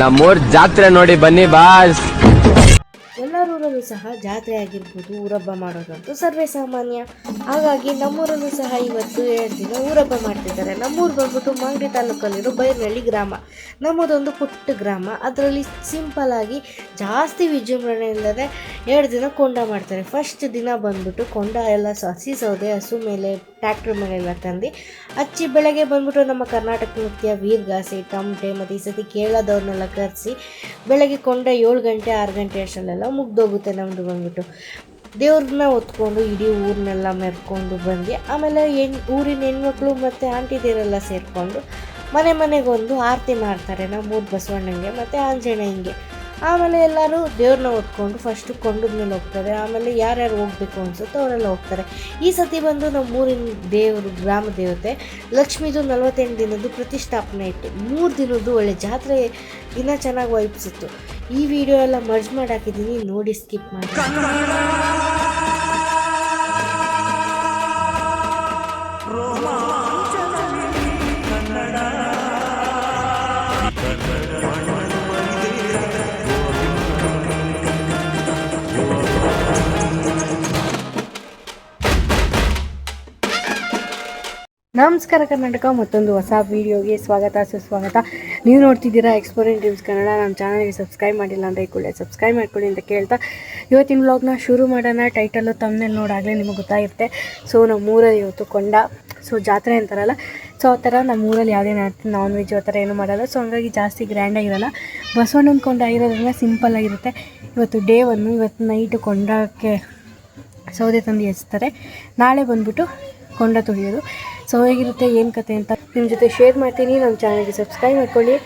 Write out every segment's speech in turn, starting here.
ನಮ್ಮೂರ್ ಜಾತ್ರೆ ನೋಡಿ ಬನ್ನಿ ಬಾಸ್. ಎಲ್ಲರೂರಲ್ಲೂ ಸಹ ಜಾತ್ರೆ ಆಗಿರ್ಬೋದು ಊರಬ್ಬ ಮಾಡೋದಂತೂ ಸರ್ವೇ ಸಾಮಾನ್ಯ. ಹಾಗಾಗಿ ನಮ್ಮೂರಲ್ಲೂ ಸಹ ಇವತ್ತು ಎರಡು ದಿನ ಊರಬ್ಬ ಮಾಡ್ತಿದ್ದಾರೆ. ನಮ್ಮೂರು ಬಂದ್ಬಿಟ್ಟು ಮಾಗಡಿ ತಾಲೂಕಲ್ಲಿರೋ ಬೈರ್ನಳ್ಳಿ ಗ್ರಾಮ. ನಮ್ಮದೊಂದು ಪುಟ್ಟ ಗ್ರಾಮ. ಅದರಲ್ಲಿ ಸಿಂಪಲ್ ಆಗಿ ಜಾಸ್ತಿ ವಿಜೃಂಭಣೆ ಇಲ್ಲದೆ ಎರಡು ದಿನ ಕೊಂಡ ಮಾಡ್ತಾರೆ. ಫಸ್ಟ್ ದಿನ ಬಂದ್ಬಿಟ್ಟು ಕೊಂಡ ಎಲ್ಲ ಹಸಿ ಸೌದೆ, ಹಸು ಮೇಲೆ ಟ್ಯಾಕ್ಟ್ರ್ ಮೇಲೆಲ್ಲ ತಂದು ಹಚ್ಚಿ ಬೆಳಗ್ಗೆ ಬಂದ್ಬಿಟ್ಟು ನಮ್ಮ ಕರ್ನಾಟಕ ನೃತ್ಯ ವೀರ್ಗಾಸೆ ತಮಟೆ ಮತ್ತು ಈ ಸತಿ ಕೇಳೋದವ್ರನ್ನೆಲ್ಲ ಕರೆಸಿ ಬೆಳಗ್ಗೆ ಕೊಂಡ ಏಳು ಗಂಟೆ, ಆರು ಗಂಟೆ ಅಷ್ಟರಲ್ಲೆಲ್ಲ ಮುಗ್ದೋಗುತ್ತೆ ನಮ್ಮದು ಬಂದ್ಬಿಟ್ಟು. ದೇವ್ರನ್ನ ಹೊತ್ಕೊಂಡು ಇಡೀ ಊರನ್ನೆಲ್ಲ ಮೆರ್ಕೊಂಡು ಬಂದು, ಆಮೇಲೆ ಹೆಣ್, ಊರಿನ ಹೆಣ್ಮಕ್ಳು ಮತ್ತು ಆಂಟಿದೇರೆಲ್ಲ ಸೇರಿಕೊಂಡು ಮನೆ ಮನೆಗೊಂದು ಆರತಿ ಮಾಡ್ತಾರೆ. ನಮ್ಮೂರು ಬಸವಣ್ಣಂಗೆ ಮತ್ತು ಆಂಜನೇಯಂಗೆ. ಆಮೇಲೆ ಎಲ್ಲರೂ ದೇವ್ರನ್ನ ಹೊತ್ಕೊಂಡು ಫಸ್ಟು ಕೊಂಡದ ಮೇಲೆ ಹೋಗ್ತಾರೆ. ಆಮೇಲೆ ಯಾರ್ಯಾರು ಹೋಗ್ಬೇಕು ಅನ್ಸುತ್ತೋ ಅವರೆಲ್ಲ ಹೋಗ್ತಾರೆ. ಈ ಸತಿ ಬಂದು ನಮ್ಮ ಊರಿನ ದೇವರು, ಗ್ರಾಮ ದೇವತೆ ಲಕ್ಷ್ಮೀದು ನಲವತ್ತೆಂಟು ದಿನದ್ದು ಪ್ರತಿಷ್ಠಾಪನೆ ಇತ್ತು. ಮೂರು ದಿನದ್ದು ಒಳ್ಳೆ ಜಾತ್ರೆ ದಿನ ಚೆನ್ನಾಗಿ ವೈಪ್ಸಿತ್ತು ಈ ವಿಡಿಯೋ ಎಲ್ಲ ಮರ್ಜ್ ಮಾಡಿ ಹಾಕಿದ್ದೀನಿ ನೋಡಿ ಸ್ಕಿಪ್ ಮಾಡಿ. ನಮಸ್ಕಾರ ಕರ್ನಾಟಕ, ಮತ್ತೊಂದು ಹೊಸ ವಿಡಿಯೋಗೆ ಸ್ವಾಗತ, ಸುಸ್ವಾಗತ. ನೀವು ನೋಡ್ತಿದ್ದೀರಾ ಎಕ್ಸ್ಪೋರೆಂಟ್ ಟೀಮ್ಸ್ ಕನ್ನಡ ನಮ್ಮ ಚಾನಲ್ಗೆ ಸಬ್ಸ್ಕ್ರೈಬ್ ಮಾಡಿಲ್ಲ ಅಂದರೆ ಈ ಸಬ್ಸ್ಕ್ರೈಬ್ ಮಾಡ್ಕೊಳ್ಳಿ ಅಂತ ಕೇಳ್ತಾ ಇವತ್ತಿನ ವ್ಲಾಗ್ನ ಶುರು ಮಾಡೋಣ. ಟೈಟಲ್ಲು ತಮ್ಮನೇಲಿ ನೋಡಾಗಲೇ ನಿಮಗೆ ಗೊತ್ತಾಗಿರುತ್ತೆ. ಸೊ ನಮ್ಮೂರಲ್ಲಿ ಇವತ್ತು ಕೊಂಡ. ಸೊ ಜಾತ್ರೆ ಅಂತಾರಲ್ಲ. ಸೊ ಆ ಥರ ನಮ್ಮೂರಲ್ಲಿ ಯಾವುದೇ ನಾನ್ ವೆಜ್ ಆ ಥರ ಏನೂ ಮಾಡಲ್ಲ. ಸೊ ಹಂಗಾಗಿ ಜಾಸ್ತಿ ಗ್ರ್ಯಾಂಡಾಗಿರಲ್ಲ ಬಸವಣ್ಣನ ಕೊಂಡ ಆಗಿರೋದ್ರಿಂದ ಸಿಂಪಲ್ ಆಗಿರುತ್ತೆ. ಇವತ್ತು ಡೇ ಒನ್ನು ಇವತ್ತು ನೈಟು ಕೊಂಡಕ್ಕೆ ಸೌದೆ ತಂದು ಎಸ್ತಾರೆ. ನಾಳೆ ಬಂದ್ಬಿಟ್ಟು ಕೊಂಡ ತುಳಿಯೋದು. ಸೊ ಹೇಗಿರುತ್ತೆ, ಏನು ಕತೆ ಅಂತ ನಿಮ್ಮ ಜೊತೆ ಶೇರ್ ಮಾಡ್ತೀನಿ. ನಮ್ಮ ಚಾನಲ್ಗೆ ಸಬ್ಸ್ಕ್ರೈಬ್ ಮಾಡ್ಕೊಳ್ಳಿ.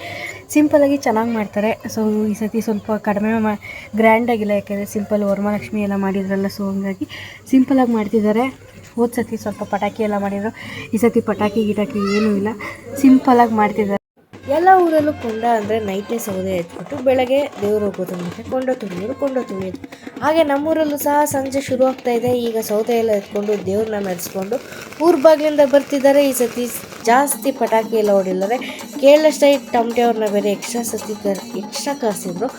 ಸಿಂಪಲಾಗಿ ಚೆನ್ನಾಗಿ ಮಾಡ್ತಾರೆ. ಸೊ ಈ ಸತಿ ಸ್ವಲ್ಪ ಕಡಿಮೆ ಮಾ ಗ್ರ್ಯಾಂಡಾಗಿಲ್ಲ ಯಾಕೆಂದರೆ ಸಿಂಪಲ್ ವರಮಹಾಲಕ್ಷ್ಮಿ ಎಲ್ಲ ಮಾಡಿದ್ರಲ್ಲ ಸೊ ಹಂಗಾಗಿ ಸಿಂಪಲಾಗಿ ಮಾಡ್ತಿದ್ದಾರೆ. ಹೋದ ಸತಿ ಸ್ವಲ್ಪ ಪಟಾಕಿ ಎಲ್ಲ ಮಾಡಿದ್ರು. ಈ ಸತಿ ಪಟಾಕಿ, ಗಿಟಾಕಿ ಏನೂ ಇಲ್ಲ. ಸಿಂಪಲಾಗಿ ಮಾಡ್ತಿದ್ದಾರೆ. ಎಲ್ಲ ಊರಲ್ಲೂ ಕೊಂಡ ಅಂದರೆ ನೈಟೇ ಸೌದೆ ಎತ್ಬಿಟ್ಟು ಬೆಳಗ್ಗೆ ದೇವರು ಹೋಗೋದು ಮತ್ತು ಕೊಂಡ ತುಳಿಯೋರು ಕೊಂಡ ತುಳಿಯೋದು. ಹಾಗೆ ನಮ್ಮೂರಲ್ಲೂ ಸಹ ಸಂಜೆ ಶುರು ಆಗ್ತಾ ಇದೆ. ಈಗ ಸೌದೆ ಎಲ್ಲ ಎತ್ಕೊಂಡು ದೇವ್ರನ್ನ ನಡೆಸ್ಕೊಂಡು ಊರ ಬಾಗಿಲಿಂದ ಬರ್ತಿದ್ದಾರೆ. ಈ ಸತಿ ಜಾಸ್ತಿ ಪಟಾಕಿ ಎಲ್ಲ ಹೊಡಿಲ್ಲರೆ. ಕೇಳಷ್ಟೇ ಟಮಟೆ ಅವ್ರನ್ನ ಬೇರೆ ಎಕ್ಸ್ಟ್ರಾ ಸತಿ ಎಕ್ಸ್ಟ್ರಾ ಕರೆಸಿದ್ರು.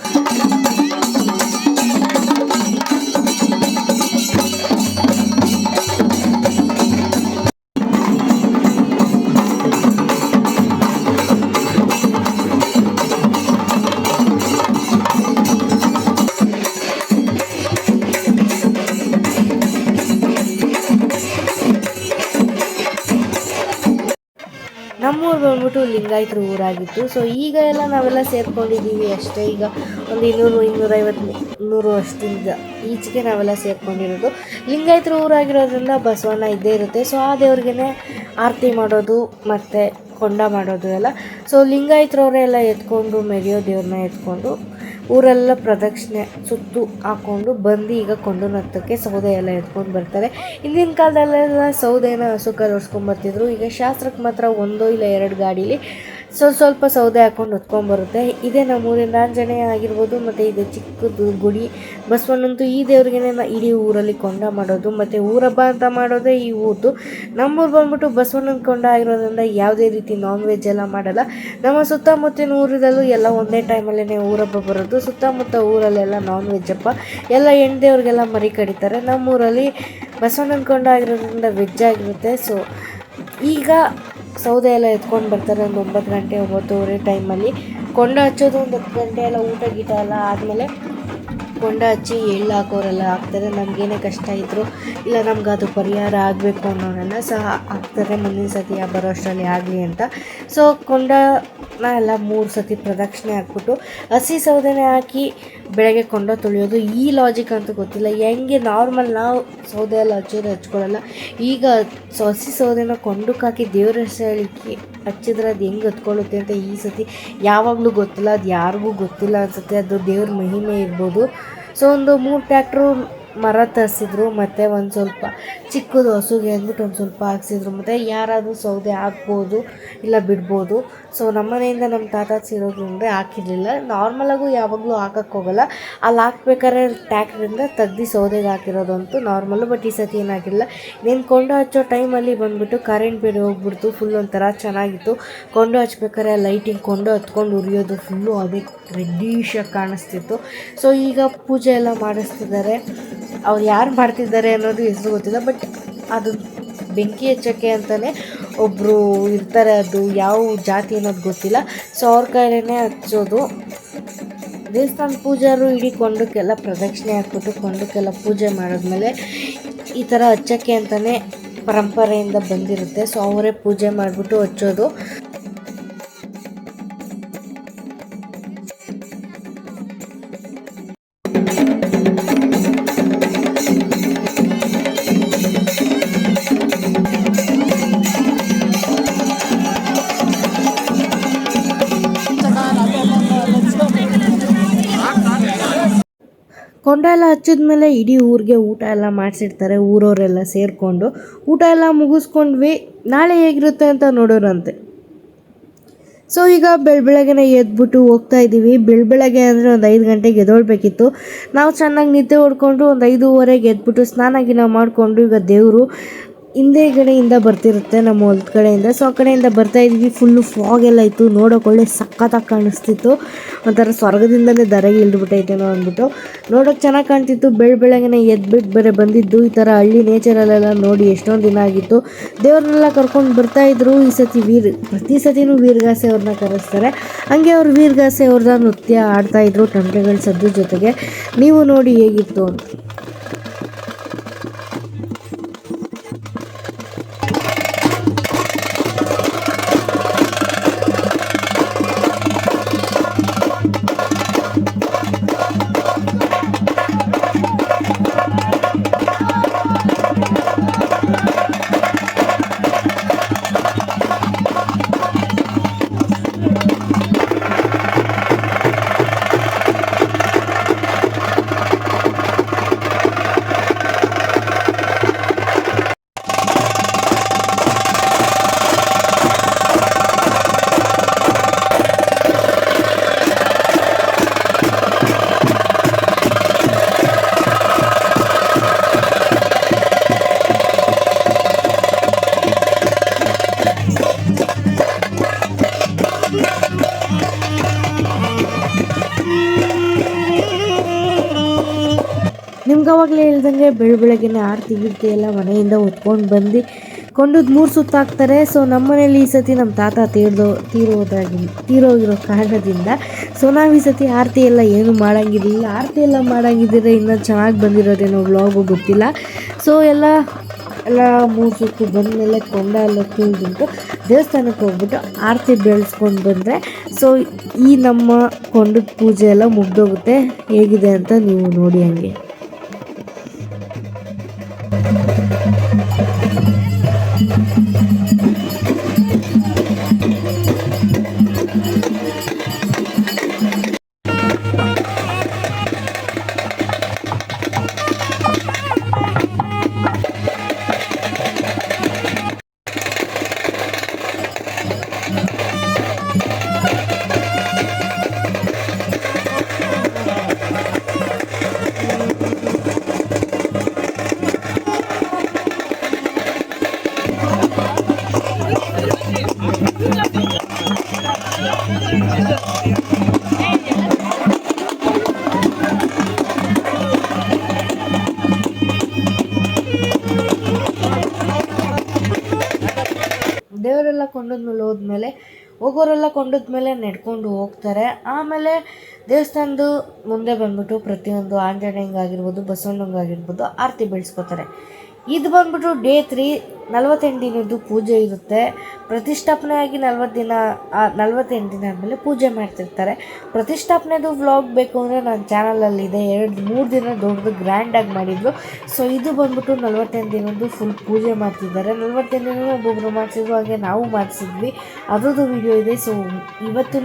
ನಮ್ಮೂರು ಬಂದ್ಬಿಟ್ಟು ಲಿಂಗಾಯತರ ಊರಾಗಿತ್ತು. ಸೊ ಈಗ ಎಲ್ಲ ನಾವೆಲ್ಲ ಸೇರ್ಕೊಂಡಿದ್ದೀವಿ ಅಷ್ಟೇ. ಈಗ ಒಂದು ಇನ್ನೂರು ಇನ್ನೂರೈವತ್ತು ನೂರು ವರ್ಷದಿಂದ ಈಚೆಗೆ ನಾವೆಲ್ಲ ಸೇರ್ಕೊಂಡಿರೋದು. ಲಿಂಗಾಯತರ ಊರಾಗಿರೋದ್ರಿಂದ ಬಸವಣ್ಣ ಇದ್ದೇ ಇರುತ್ತೆ. ಸೊ ಆ ದೇವ್ರಿಗೆ ಆರತಿ ಮಾಡೋದು, ಮತ್ತು ಕೊಂಡ ಮಾಡೋದು ಎಲ್ಲ. ಸೊ ಲಿಂಗಾಯತರವರೆಲ್ಲ ಎತ್ಕೊಂಡು, ಮೆರೆಯೋ ದೇವ್ರನ್ನ ಎತ್ಕೊಂಡು ಊರೆಲ್ಲ ಪ್ರದಕ್ಷಿಣೆ ಸುತ್ತು ಹಾಕ್ಕೊಂಡು ಬಂದು ಈಗ ಕೊಂಡು ನತ್ತಕ್ಕೆ ಸೌದೆ ಎಲ್ಲ ಎತ್ಕೊಂಡು ಬರ್ತಾರೆ. ಹಿಂದಿನ ಕಾಲದಲ್ಲೆಲ್ಲ ಸೌದೆನ ಹಸುಕಲ್ಲಿ ಬರ್ತಿದ್ರು. ಈಗ ಶಾಸ್ತ್ರಕ್ಕೆ ಮಾತ್ರ ಒಂದೋ ಇಲ್ಲ ಎರಡು ಗಾಡೀಲಿ ಸ್ವಲ್ಪ ಸ್ವಲ್ಪ ಸೌದೆ ಹಾಕ್ಕೊಂಡು ಹೊತ್ಕೊಂಬರುತ್ತೆ ಇದೇ ನಮ್ಮೂರಿನ ಆಂಜನೇಯ ಆಗಿರ್ಬೋದು, ಮತ್ತು ಇದು ಚಿಕ್ಕದು ಗುಡಿ. ಬಸವಣ್ಣಂತೂ ಈ ದೇವ್ರಿಗೇನೆ ಇಡೀ ಊರಲ್ಲಿ ಕೊಂಡ ಮಾಡೋದು, ಮತ್ತು ಊರಬ್ಬ ಅಂತ ಮಾಡೋದೇ ಈ ಊರ್ದು. ನಮ್ಮೂರು ಬಂದ್ಬಿಟ್ಟು ಬಸವಣ್ಣನ ಕೊಂಡ ಆಗಿರೋದ್ರಿಂದ ಯಾವುದೇ ರೀತಿ ನಾನ್ ವೆಜ್ ಎಲ್ಲ ಮಾಡಲ್ಲ. ನಮ್ಮ ಸುತ್ತಮುತ್ತಿನ ಊರಿನಲ್ಲೂ ಎಲ್ಲ ಒಂದೇ ಟೈಮಲ್ಲೇ ಊರಬ್ಬ ಬರೋದು. ಸುತ್ತಮುತ್ತ ಊರಲ್ಲೆಲ್ಲ ನಾನ್ ವೆಜ್ ಹಬ್ಬ ಎಲ್ಲ ಹೆಣ್ಣು ದೇವ್ರಿಗೆಲ್ಲ ಮರಿ ಕಡಿತಾರೆ. ನಮ್ಮೂರಲ್ಲಿ ಬಸವಣ್ಣನ ಕೊಂಡ ಆಗಿರೋದ್ರಿಂದ ವೆಜ್ ಆಗಿರುತ್ತೆ. ಸೊ ಈಗ ಸೌದೆ ಎಲ್ಲ ಎತ್ಕೊಂಡು ಬರ್ತಾರೆ ಒಂದು ಒಂಬತ್ತು ಗಂಟೆ, ಒಂಬತ್ತುವರೆ ಟೈಮಲ್ಲಿ ಕೊಂಡ ಹಚ್ಚೋದು ಒಂದು ಹತ್ತು ಗಂಟೆ ಎಲ್ಲ ಊಟ ಗೀಟ ಎಲ್ಲ ಆದಮೇಲೆ ಕೊಂಡ ಹಚ್ಚಿ ಎಳ್ಳು ಹಾಕೋರೆಲ್ಲ ಹಾಕ್ತಾರೆ. ನಮಗೇನೇ ಕಷ್ಟ ಇದ್ದರು ಇಲ್ಲ, ನಮ್ಗೆ ಅದು ಪರಿಹಾರ ಆಗಬೇಕು ಅನ್ನೋರೆಲ್ಲ ಸಹ ಹಾಕ್ತಾರೆ. ಮುಂದಿನ ಸತಿ ಬರೋ ಅಷ್ಟರಲ್ಲಿ ಆಗಲಿ ಅಂತ. ಸೊ ಕೊಂಡನ ಎಲ್ಲ ಮೂರು ಸತಿ ಪ್ರದಕ್ಷಿಣೆ ಹಾಕ್ಬಿಟ್ಟು ಹಸಿ ಸೌದೆನೆ ಹಾಕಿ ಬೆಳಗ್ಗೆ ಕೊಂಡ ತೊಳೆಯೋದು ಈ ಲಾಜಿಕ್ ಅಂತ ಗೊತ್ತಿಲ್ಲ. ಹೆಂಗೆ ನಾರ್ಮಲ್ ನಾವು ಸೌದೆ ಎಲ್ಲ ಹಚ್ಚೋದು ಹಚ್ಕೊಳ್ಳಲ್ಲ. ಈಗ ಹಸಿ ಸೌದೆನ ಕೊಂಡಕ್ಕೆ ಹಾಕಿ ದೇವ್ರ ಹೆಸರಿಗೆ ಹಚ್ಚಿದ್ರೆ ಅದು ಹೆಂಗೆ ಹತ್ಕೊಳ್ಳುತ್ತೆ ಅಂತ ಈ ಸತಿ ಯಾವಾಗಲೂ ಗೊತ್ತಿಲ್ಲ, ಅದು ಯಾರಿಗೂ ಗೊತ್ತಿಲ್ಲ ಅನಿಸುತ್ತೆ. ಅದು ದೇವ್ರ ಮಹಿಮೆ ಇರ್ಬೋದು. ಸೊ ಒಂದು ಮೂರು ಟ್ಯಾಕ್ಟ್ರು ಮರ ತರಿಸಿದ್ರು, ಮತ್ತು ಒಂದು ಸ್ವಲ್ಪ ಚಿಕ್ಕದು ಹಸುಗೆ ಅಂದ್ಬಿಟ್ಟು ಒಂದು ಸ್ವಲ್ಪ ಹಾಕ್ಸಿದ್ರು. ಮತ್ತು ಯಾರಾದರೂ ಸೌದೆ ಹಾಕ್ಬೋದು ಇಲ್ಲ ಬಿಡ್ಬೋದು. ಸೊ ನಮ್ಮನೆಯಿಂದ ನಮ್ಮ ತಾತ ಸಿರೋದ್ರಿಂದ ಹಾಕಿರಲಿಲ್ಲ. ನಾರ್ಮಲಾಗೂ ಯಾವಾಗಲೂ ಹಾಕಕ್ಕೆ ಹೋಗಲ್ಲ. ಅಲ್ಲಿ ಹಾಕ್ಬೇಕಾದ್ರೆ ಟ್ಯಾಕ್ಟ್ರಿಂದ ತೆಗ್ದು ಸೌದೆಗೆ ಹಾಕಿರೋದಂತೂ ನಾರ್ಮಲು ಬಟ್ ಈ ಸತಿ ಏನಾಗಿಲ್ಲ. ನೀನು ಕೊಂಡು ಹಚ್ಚೋ ಟೈಮಲ್ಲಿ ಬಂದುಬಿಟ್ಟು ಕರೆಂಟ್ ಬೇರೆ ಹೋಗ್ಬಿಡ್ತು ಫುಲ್ ಒಂಥರ ಚೆನ್ನಾಗಿತ್ತು. ಕೊಂಡು ಹಚ್ಬೇಕಾದ್ರೆ ಲೈಟಿಂಗ್ ಕೊಂಡು ಹತ್ಕೊಂಡು ಉರಿಯೋದು ಫುಲ್ಲು ಅದೇ ರೆಡ್ಡಿಶಾಗಿ ಕಾಣಿಸ್ತಿತ್ತು. ಸೊ ಈಗ ಪೂಜೆ ಎಲ್ಲ ಮಾಡಿಸ್ತಿದ್ದಾರೆ. ಅವ್ರು ಯಾರು ಮಾಡ್ತಿದ್ದಾರೆ ಅನ್ನೋದು ಹೆಸರು ಗೊತ್ತಿಲ್ಲ ಬಟ್ ಅದು ಬೆಂಕಿ ಹಚ್ಚೋಕ್ಕೆ ಅಂತಲೇ ಒಬ್ಬರು ಇರ್ತಾರೆ, ಅದು ಯಾವ ಜಾತಿ ಅನ್ನೋದು ಗೊತ್ತಿಲ್ಲ. ಸೊ ಅವ್ರ ಕೈಲೇ ಹಚ್ಚೋದು. ದೇವಸ್ಥಾನ ಪೂಜಾರು ಇಡೀ ಕೊಂಡಕ್ಕೆಲ್ಲ ಪ್ರದಕ್ಷಿಣೆ ಹಾಕ್ಬಿಟ್ಟು ಕೊಂಡಕ್ಕೆಲ್ಲ ಪೂಜೆ ಮಾಡಿದ್ಮೇಲೆ ಈ ಥರ ಹಚ್ಚೋಕ್ಕೆ ಅಂತಲೇ ಪರಂಪರೆಯಿಂದ ಬಂದಿರುತ್ತೆ. ಸೊ ಅವರೇ ಪೂಜೆ ಮಾಡಿಬಿಟ್ಟು ಹಚ್ಚೋದು. ಎಲ್ಲ ಹಚ್ಚಿದ್ಮೇಲೆ ಇಡೀ ಊರಿಗೆ ಊಟ ಎಲ್ಲ ಮಾಡಿಸಿರ್ತಾರೆ, ಊರವರೆಲ್ಲ ಸೇರಿಕೊಂಡು. ಊಟ ಎಲ್ಲ ಮುಗಿಸ್ಕೊಂಡ್ವಿ. ನಾಳೆ ಹೇಗಿರುತ್ತೆ ಅಂತ ನೋಡೋರಂತೆ. ಸೊ ಈಗ ಬೆಳ ಬೆಳಗ್ಗೆನೆ ಎದ್ಬಿಟ್ಟು ಹೋಗ್ತಾ ಇದ್ದೀವಿ. ಬೆಳಬೆಳಗ್ಗೆ ಅಂದರೆ ಒಂದು ಐದು ಗಂಟೆಗೆ ಎದ್ದೋಳ್ಬೇಕಿತ್ತು. ನಾವು ಚೆನ್ನಾಗಿ ನಿದ್ದೆ ಹೊಡ್ಕೊಂಡು ಒಂದು ಐದೂವರೆಗೆ ಎದ್ಬಿಟ್ಟು ಸ್ನಾನ ಗಿನ ಮಾಡಿಕೊಂಡು ಈಗ ದೇವರು ಹಿಂದೆ ಕಡೆಯಿಂದ ಬರ್ತಿರುತ್ತೆ, ನಮ್ಮ ಹೊಲದ ಕಡೆಯಿಂದ. ಸೊ ಆ ಕಡೆಯಿಂದ ಬರ್ತಾ ಇದ್ವಿ ಫುಲ್ಲು ಫಾಗ್ ಎಲ್ಲ ಇತ್ತು. ನೋಡೋಕೆ ಒಳ್ಳೆ ಸಖತ್ತಾಗಿ ಕಾಣಿಸ್ತಿತ್ತು. ಒಂಥರ ಸ್ವರ್ಗದಿಂದಲೇ ಧರೆಗೆ ಇಳಿದ್ಬಿಟ್ಟೈತೇನೋ ಅಂದ್ಬಿಟ್ಟು. ನೋಡೋಕೆ ಚೆನ್ನಾಗಿ ಕಾಣ್ತಿತ್ತು. ಬೆಳ ಬೆಳಗ್ಗೆ ಎದ್ಬಿಟ್ಟು ಬೇರೆ ಬಂದಿದ್ದು. ಈ ಥರ ಹಳ್ಳಿ ನೇಚರಲ್ಲೆಲ್ಲ ನೋಡಿ ಎಷ್ಟೊಂದು ದಿನ ಆಗಿತ್ತು. ದೇವ್ರನ್ನೆಲ್ಲ ಕರ್ಕೊಂಡು ಬರ್ತಾ ಇದ್ರು. ಈ ಸತಿ ವೀರ್, ಪ್ರತಿ ಸತಿನೂ ವೀರಗಾಸೆ ಅವ್ರನ್ನ ಕರೆಸ್ತಾರೆ. ಹಾಗೆ ಅವ್ರು ವೀರಗಾಸೆ ಅವ್ರದ ನೃತ್ಯ ಆಡ್ತಾಯಿದ್ರು ಟಂಟೆಗಳ ಸದ್ದು ಜೊತೆಗೆ. ನೀವು ನೋಡಿ ಹೇಗಿತ್ತು ಅಂತ. ನಿಮ್ಗೆ ಅವಾಗಲೇ ಹೇಳ್ದಂಗೆ ಬೆಳ ಬೆಳಗ್ಗೆನೆ ಆರತಿ ಗಿರ್ತಿ ಎಲ್ಲ ಮನೆಯಿಂದ ಹೊತ್ಕೊಂಡು ಬಂದು ಕೊಂಡದ್ದು ಮೂರು ಸುತ್ತ ಹಾಕ್ತಾರೆ. ಸೊ ನಮ್ಮ ಮನೇಲಿ ಈ ಸತಿ ನಮ್ಮ ತಾತ ತೀರ್ದೋ ತೀರೋದಾಗಿ ತೀರೋಗಿರೋ ಕಾರಣದಿಂದ ಸೊ ನಾವು ಈ ಸತಿ ಆರತಿ ಎಲ್ಲ ಏನು ಮಾಡೋಂಗಿರಲಿಲ್ಲ ಆರತಿ ಎಲ್ಲ ಮಾಡೋಂಗಿದ್ದರೆ ಇನ್ನೂ ಚೆನ್ನಾಗಿ ಬಂದಿರೋದೇನೋ ವ್ಲಾಗು ಗೊತ್ತಿಲ್ಲ. ಸೊ ಎಲ್ಲ ಎಲ್ಲ ಮೂರು ಸುತ್ತು ಬಂದಮೇಲೆ ಕೊಂಡ ಎಲ್ಲ ತುಳಿದ್ಬಿಟ್ಟು ದೇವಸ್ಥಾನಕ್ಕೆ ಹೋಗ್ಬಿಟ್ಟು ಆರತಿ ಬೆಳೆಸ್ಕೊಂಡು ಬಂದರೆ ಸೊ ಈ ನಮ್ಮ ಕೊಂಡದ ಪೂಜೆ ಎಲ್ಲ ಮುಗ್ದೋಗುತ್ತೆ. ಹೇಗಿದೆ ಅಂತ ನೀವು ನೋಡಿ ಹಂಗೆ. ದೇವರೆಲ್ಲ ಕೊಂಡದ್ಮೇಲೆ ಹೋದ್ಮೇಲೆ, ಹೋಗೋರೆಲ್ಲ ಕೊಂಡದ್ಮೇಲೆ ನಡ್ಕೊಂಡು ಹೋಗ್ತಾರೆ. ಆಮೇಲೆ ದೇವಸ್ಥಾನದ ಮುಂದೆ ಬಂದ್ಬಿಟ್ಟು ಪ್ರತಿಯೊಂದು ಆಂಜನೇಯಂಗಾಗಿರ್ಬೋದು ಬಸವಣ್ಣಂಗಾಗಿರ್ಬೋದು ಆರತಿ ಬೆಳೆಸ್ಕೋತಾರೆ. ಇದು ಬಂದ್ಬಿಟ್ಟು ಡೇ ತ್ರೀ, ನಲವತ್ತೆಂಟು ದಿನದ್ದು ಪೂಜೆ ಇರುತ್ತೆ. ಪ್ರತಿಷ್ಠಾಪನೆ ಆಗಿ ನಲ್ವತ್ತು ದಿನ ನಲ್ವತ್ತೆಂಟು ದಿನ ಆದಮೇಲೆ ಪೂಜೆ ಮಾಡ್ತಿರ್ತಾರೆ. ಪ್ರತಿಷ್ಠಾಪನೆದು ವ್ಲಾಗ್ ಬೇಕು ಅಂದರೆ ನನ್ನ ಚಾನಲಲ್ಲಿ ಇದೆ ಎರಡು, ಮೂರು ದಿನ ದೊಡ್ಡದು ಗ್ರ್ಯಾಂಡಾಗಿ ಮಾಡಿದ್ರು. ಸೊ ಇದು ಬಂದ್ಬಿಟ್ಟು ನಲ್ವತ್ತೆಂಟು ದಿನದ್ದು ಫುಲ್ ಪೂಜೆ ಮಾಡ್ತಿದ್ದಾರೆ. ನಲ್ವತ್ತೆಂಟು ದಿನ ಒಬ್ಬೊಬ್ಬರು ಮಾಡಿಸಿದ್ರು, ಹಾಗೆ ನಾವು ಮಾಡಿಸಿದ್ವಿ. ಅದರದ್ದು ವಿಡಿಯೋ ಇದೆ. ಸೊ ಇವತ್ತೂ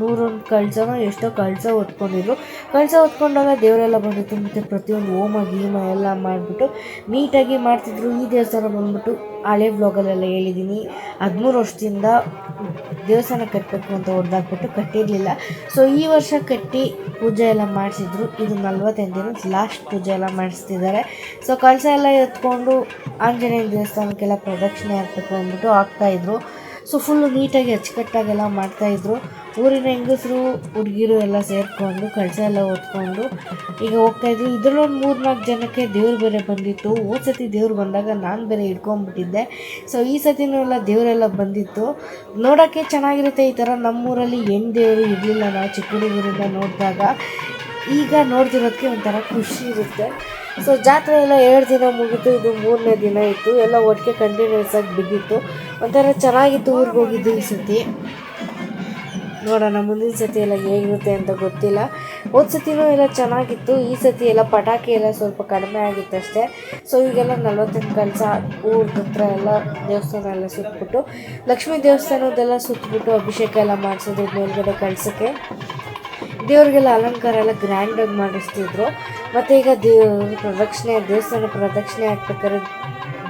ನೂರೊಂದು ಕಳಸನ ಎಷ್ಟೋ ಕಳಸ ಹೊತ್ಕೊಂಡಿದ್ರು. ಕಳಸ ಹೊತ್ಕೊಂಡಾಗ ದೇವರೆಲ್ಲ ಬಂದಿತ್ತು. ಮತ್ತು ಪ್ರತಿಯೊಂದು ಹೋಮ, ಗೀಮ ಎಲ್ಲ ಮಾಡಿಬಿಟ್ಟು ನೀಟಾಗಿ ಮಾಡ್ತಿದ್ರು. ಈ ದೇವಸ್ಥಾನ ಬಂದ್ಬಿಟ್ಟು ಹಳೆ ವ್ಲಾಗಲ್ಲೆಲ್ಲ ಹೇಳಿದ್ದೀನಿ ಹದಿಮೂರು ವರ್ಷದಿಂದ ದೇವಸ್ಥಾನ ಕಟ್ಟಬೇಕು ಅಂತ ಹೊಡೆದಾಕ್ಬಿಟ್ಟು ಕಟ್ಟಿರಲಿಲ್ಲ. ಸೊ ಈ ವರ್ಷ ಕಟ್ಟಿ ಪೂಜೆ ಎಲ್ಲ ಮಾಡಿಸಿದ್ರು. ಇದು ನಲ್ವತ್ತೆಂಟು ದಿನ ಲಾಸ್ಟ್ ಪೂಜೆ ಎಲ್ಲ ಮಾಡಿಸ್ತಿದ್ದಾರೆ. ಸೊ ಕಳಸ ಎಲ್ಲ ಎತ್ಕೊಂಡು ಆಂಜನೇಯ ದೇವಸ್ಥಾನಕ್ಕೆಲ್ಲ ಪ್ರದಕ್ಷಿಣೆ ಹಾಕಬೇಕು ಅಂದ್ಬಿಟ್ಟು ಹಾಕ್ತಾಯಿದ್ರು ಸೊ ಫುಲ್ಲು ನೀಟಾಗಿ ಅಚ್ಚುಕಟ್ಟಾಗೆಲ್ಲ ಮಾಡ್ತಾಯಿದ್ರು ಊರಿನ ಹೆಂಗಸರು, ಹುಡುಗಿರು ಎಲ್ಲ ಸೇರಿಕೊಂಡು, ಕಳಸ ಎಲ್ಲ ಹೊತ್ಕೊಂಡು ಈಗ ಹೋಗ್ತಾಯಿದ್ರು ಇದರಲ್ಲೊಂದು ಮೂರು ನಾಲ್ಕು ಜನಕ್ಕೆ ದೇವ್ರು ಬೇರೆ ಬಂದಿತ್ತು. ಹೋದ ಸತಿ ದೇವ್ರು ಬಂದಾಗ ನಾನು ಬೇರೆ ಹಿಡ್ಕೊಂಬಿಟ್ಟಿದ್ದೆ. ಸೊ ಈ ಸತಿನೂ ಎಲ್ಲ ದೇವರೆಲ್ಲ ಬಂದಿತ್ತು. ನೋಡೋಕ್ಕೆ ಚೆನ್ನಾಗಿರುತ್ತೆ ಈ ಥರ ನಮ್ಮೂರಲ್ಲಿ ಹೆಣ್ಣು ದೇವರು ಇರಲಿಲ್ಲ. ನಾವು ಚಿಕ್ಕ ಹುಡುಗರಿಂದ ನೋಡಿದಾಗ ಈಗ ನೋಡ್ತಿರೋದಕ್ಕೆ ಒಂಥರ ಖುಷಿ ಇರುತ್ತೆ. ಸೊ ಜಾತ್ರೆ ಎಲ್ಲ ಎರಡು ದಿನ ಮುಗೀತು. ಇದು ಮೂರನೇ ದಿನ ಇತ್ತು. ಎಲ್ಲ ಒಟ್ಟಿಗೆ ಕಂಟಿನ್ಯೂಸ್ ಆಗಿ ಬಿದ್ದಿತ್ತು. ಒಂಥರ ಚೆನ್ನಾಗಿತ್ತು ಊರಿಗೆ ಹೋಗಿದ್ದು ಈ ಸತಿ. ನೋಡೋಣ, ಮುಂದಿನ ಸತಿ ಎಲ್ಲ ಹೇಗಿರುತ್ತೆ ಅಂತ ಗೊತ್ತಿಲ್ಲ. ಹೋದ ಸತಿನೂ ಎಲ್ಲ ಚೆನ್ನಾಗಿತ್ತು, ಈ ಸತಿ ಎಲ್ಲ ಪಟಾಕಿ ಎಲ್ಲ ಸ್ವಲ್ಪ ಕಡಿಮೆ ಆಗಿತ್ತು ಅಷ್ಟೇ. ಸೊ ಈಗೆಲ್ಲ ನಲ್ವತ್ತೆಂಟು ಕಳಸ ಊರ ಹತ್ರ ಎಲ್ಲ ದೇವಸ್ಥಾನ ಎಲ್ಲ ಸುತ್ತಬಿಟ್ಟು ಲಕ್ಷ್ಮೀ ದೇವಸ್ಥಾನದೆಲ್ಲ ಸುತ್ತಬಿಟ್ಟು ಅಭಿಷೇಕ ಎಲ್ಲ ಮಾಡಿಸಿದ್ರು ಮೇಲ್ಗಡೆ ಕಳ್ಸೋಕ್ಕೆ ದೇವ್ರಿಗೆಲ್ಲ ಅಲಂಕಾರ ಎಲ್ಲ ಗ್ರ್ಯಾಂಡಾಗಿ ಮಾಡಿಸ್ತಿದ್ರು. ಮತ್ತು ಈಗ ದೇವ, ಪ್ರದಕ್ಷಿಣೆ, ದೇವಸ್ಥಾನ ಪ್ರದಕ್ಷಿಣೆ ಹಾಕ್ಬೇಕಾದ್ರೆ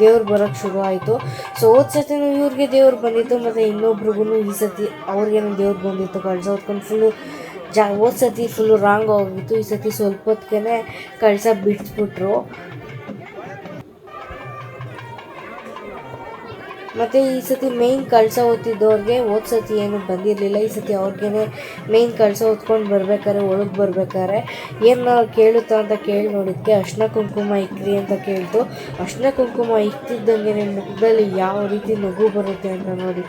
ದೇವ್ರು ಬರೋಕ್ಕೆ ಶುರು ಆಯಿತು. ಸೊ ಹೋದ ಸತಿನೂ ಇವ್ರಿಗೆ ದೇವ್ರು ಬಂದಿತ್ತು, ಮತ್ತು ಇನ್ನೊಬ್ರಿಗೂ ಈ ಸತಿ ಅವ್ರಿಗೇನು ದೇವ್ರು ಬಂದಿತ್ತು ಕಳಿಸ ಹೊತ್ಕೊಂಡು ಫುಲ್ಲು ಜಾ, ಹೋದ ಸತಿ ಫುಲ್ಲು ರಾಂಗ್ ಹೋಗಿತ್ತು ಈ ಸತಿ ಸ್ವಲ್ಪ ಹೊತ್ತಿಗೆ ಕಳ್ಸ ಬಿಟ್ಬಿಟ್ರು. ಮತ್ತು ಈ ಸತಿ ಮೇಯ್ನ್ ಕಳಸ ಓದ್ತಿದ್ದವ್ರಿಗೆ ಓದ್ ಸತಿ ಏನು ಬಂದಿರಲಿಲ್ಲ. ಈ ಸತಿ ಅವ್ರಿಗೇನೆ ಮೇಯ್ನ್ ಕಳಸ ಓದ್ಕೊಂಡು ಬರ್ಬೇಕಾದ್ರೆ ಒಳಗೆ ಬರ್ಬೇಕಾದ್ರೆ ಏನು ಕೇಳುತ್ತಾ ಅಂತ ಕೇಳಿ ನೋಡಿದ್ಕೆ ಅರ್ಶಿನ ಕುಂಕುಮ ಇಕ್ರಿ ಅಂತ ಕೇಳ್ತು. ಅರ್ಶಿನ ಕುಂಕುಮ ಇಕ್ತಿದ್ದಂಗೆ ಮುಖದಲ್ಲಿ ಯಾವ ರೀತಿ ನಗು ಬರುತ್ತೆ ಅಂತ ನೋಡಿ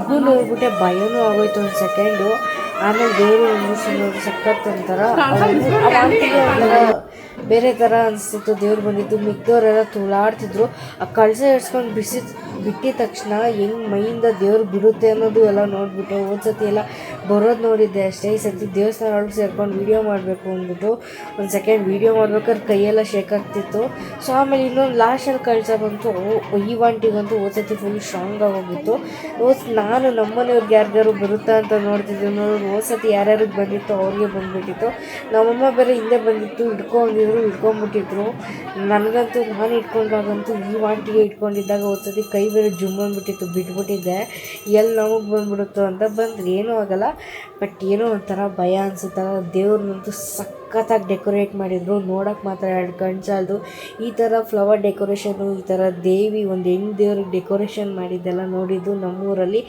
ನಗು ನೋಡ್ಬಿಟ್ಟೆ ಭಯನೂ ಆಗೋಯ್ತು ಒಂದು ಸೆಕೆಂಡು ಆಮೇಲೆ ದೇವರು ಒಂದು ಸಖತ್ ಅಂತಾರ ಆಂಟಿಗೆ ಒಂಥರ ಬೇರೆ ಥರ ಅನಿಸ್ತಿತ್ತು. ದೇವ್ರು ಬಂದಿದ್ದು ಮಿಕ್ಕೋರೆಲ್ಲ ತುಳಾಡ್ತಿದ್ರು. ಆ ಕಳಸ ಎಡ್ಸ್ಕೊಂಡು ಬಿಸಿ ಬಿಟ್ಟಿದ ತಕ್ಷಣ ಹೆಂಗೆ ಮೈಯಿಂದ ದೇವ್ರು ಬಿಡುತ್ತೆ ಅನ್ನೋದು ಎಲ್ಲ ನೋಡಿಬಿಟ್ಟು ಒಂದು ಸತಿ ಎಲ್ಲ ಬರೋದು ನೋಡಿದ್ದೆ ಅಷ್ಟೇ. ಈ ಸತಿ ದೇವಸ್ಥಾನ ಒಳಗೆ ಸೇರ್ಕೊಂಡು ವೀಡಿಯೋ ಮಾಡಬೇಕು ಅಂದ್ಬಿಟ್ಟು ಒಂದು ಸೆಕೆಂಡ್ ವೀಡಿಯೋ ಮಾಡ್ಬೇಕಾದ್ರೆ ಕೈಯೆಲ್ಲ ಶೇಕ್ ಆಗ್ತಿತ್ತು. ಸೊ ಆಮೇಲೆ ಇನ್ನೊಂದು ಲಾಸ್ಟಲ್ಲಿ ಕಳಸ ಬಂತು. ಈ ವಾಂಟಿಗಂತೂ ಹೋದ ಸತಿ ಫುಲ್ ಸ್ಟ್ರಾಂಗ್ ಆಗೋಗಿತ್ತು ಓದ್ ನಾನು ನಮ್ಮನೆಯವ್ರಿಗೆ ಯಾರ್ಯಾರು ಬರುತ್ತಾ ಅಂತ ನೋಡ್ತಿದ್ದೆ ನೋಡೋದು ಸತಿ ಯಾರ್ಯಾರಿಗೆ ಬಂದಿತ್ತು ಅವ್ರಿಗೆ ಬಂದ್ಬಿಟ್ಟಿತ್ತು. ನಮ್ಮಮ್ಮ ಬೇರೆ ಹಿಂದೆ ಬಂದಿತ್ತು ಹಿಡ್ಕೊಂಡಿದ್ರು ಹಿಡ್ಕೊಂಡ್ಬಿಟ್ಟಿದ್ರು ನನಗಂತೂ ನಾನು ಇಟ್ಕೊಂಡಾಗಂತೂ ಈ ವಾಟಿಗೆ ಇಟ್ಕೊಂಡಿದ್ದಾಗ ಒಂದ್ಸತಿ ಕೈ ಬೇರೆ ಜುಮ್ ಅಂದ್ಬಿಟ್ಟಿತ್ತು ಬಿಟ್ಬಿಟ್ಟಿದ್ದೆ. ಎಲ್ಲಿ ನಮಗೆ ಬಂದ್ಬಿಡುತ್ತೋ ಅಂತ ಬಂದ್ರೆ ಏನೂ ಆಗಲ್ಲ. ಬಟ್ ಏನೋ ಒಂಥರ ಭಯ ಅನಿಸುತ್ತಲ್ಲ ದೇವ್ರನ್ನಂತೂ ಸಖತ್ತಾಗಿ ಡೆಕೋರೇಟ್ ಮಾಡಿದ್ರು. ನೋಡೋಕೆ ಮಾತ್ರ ಎರಡು ಕಣ್ಣು ಸಾಲದು ಈ ಥರ ಫ್ಲವರ್ ಡೆಕೋರೇಷನು, ಈ ಥರ ದೇವಿ ಒಂದು ಹೆಣ್ಣು ದೇವ್ರಿಗೆ ಡೆಕೋರೇಷನ್ ಮಾಡಿದ್ದೆಲ್ಲ ನೋಡಿದ್ದು ನಮ್ಮೂರಲ್ಲಿ.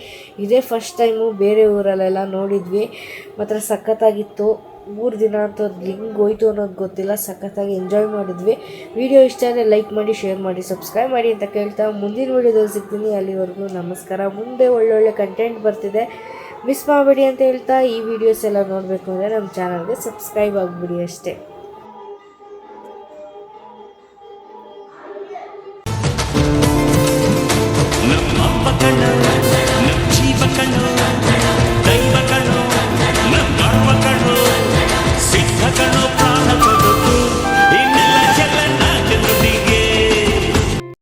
ಇದೇ ಫಸ್ಟ್ ಟೈಮು ಬೇರೆ ಊರಲ್ಲೆಲ್ಲ ನೋಡಿದ್ವಿ. ಮಾತ್ರ ಸಖತ್ತಾಗಿತ್ತು. ಮೂರು ದಿನ ಅಂತ ಅದು ಹೋಯ್ತು ಅನ್ನೋದು ಗೊತ್ತಿಲ್ಲ, ಸಖತ್ತಾಗಿ ಎಂಜಾಯ್ ಮಾಡಿದ್ವಿ. ವಿಡಿಯೋ ಇಷ್ಟ ಆದರೆ ಲೈಕ್ ಮಾಡಿ ಶೇರ್ ಮಾಡಿ ಸಬ್ಸ್ಕ್ರೈಬ್ ಮಾಡಿ ಅಂತ ಕೇಳ್ತಾ ಮುಂದಿನ ವಿಡಿಯೋದಲ್ಲಿ ಸಿಗ್ತೀನಿ. ಅಲ್ಲಿವರೆಗೂ ನಮಸ್ಕಾರ. ಮುಂದೆ ಒಳ್ಳೊಳ್ಳೆ ಕಂಟೆಂಟ್ ಬರ್ತಿದೆ. ಮಿಸ್ ಮಾಡಬೇಡಿ ಅಂತ ಹೇಳ್ತಾ ಈ ವಿಡಿಯೋಸ್ ಎಲ್ಲ ನೋಡಬೇಕು ಅಂದರೆ ನಮ್ಮ ಚಾನಲ್ಗೆ ಸಬ್ಸ್ಕ್ರೈಬ್ ಆಗಿಬಿಡಿ ಅಷ್ಟೇ.